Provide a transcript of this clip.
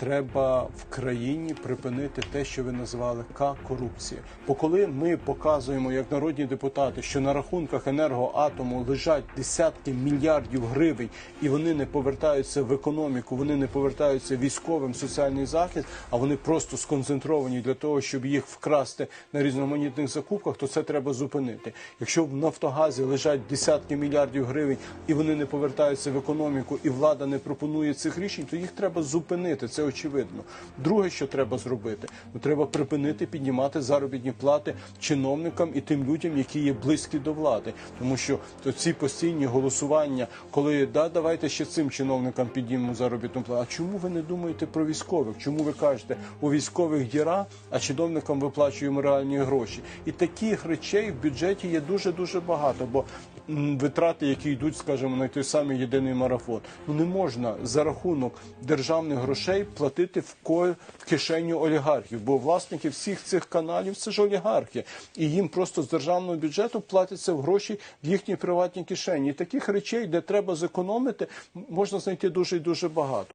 Треба в країні припинити те, що ви називали К корупція. Бо коли ми показуємо як народні депутати, що на рахунках енергоатому лежать десятки мільярдів гривень, і вони не повертаються в економіку, вони не повертаються військовим соціальний захист, а вони просто сконцентровані для того, щоб їх вкрасти на різноманітних закупках, то це треба зупинити. Якщо в Нафтогазі лежать десятки мільярдів гривень і вони не повертаються в економіку, і влада не пропонує цих рішень, то їх треба зупинити. Це очевидно. Друге, що треба зробити, ну треба припинити піднімати заробітні плати чиновникам і тим людям, які є близькі до влади, тому що то ці постійні голосування, коли да, давайте ще цим чиновникам піднімемо заробітну плату. А чому ви не думаєте про військових? Чому ви кажете у військових діра, а чиновникам виплачуємо реальні гроші? І таких речей в бюджеті є дуже дуже багато, бо витрати, які йдуть, скажімо, на той самий єдиний марафон, ну не можна за рахунок державних грошей платити в ко в кишеню олігархів, бо власники всіх цих каналів це ж олігархи, і їм просто з державного бюджету платяться в гроші в їхні приватні кишені. І таких речей, де треба зекономити, можна знайти дуже і дуже багато.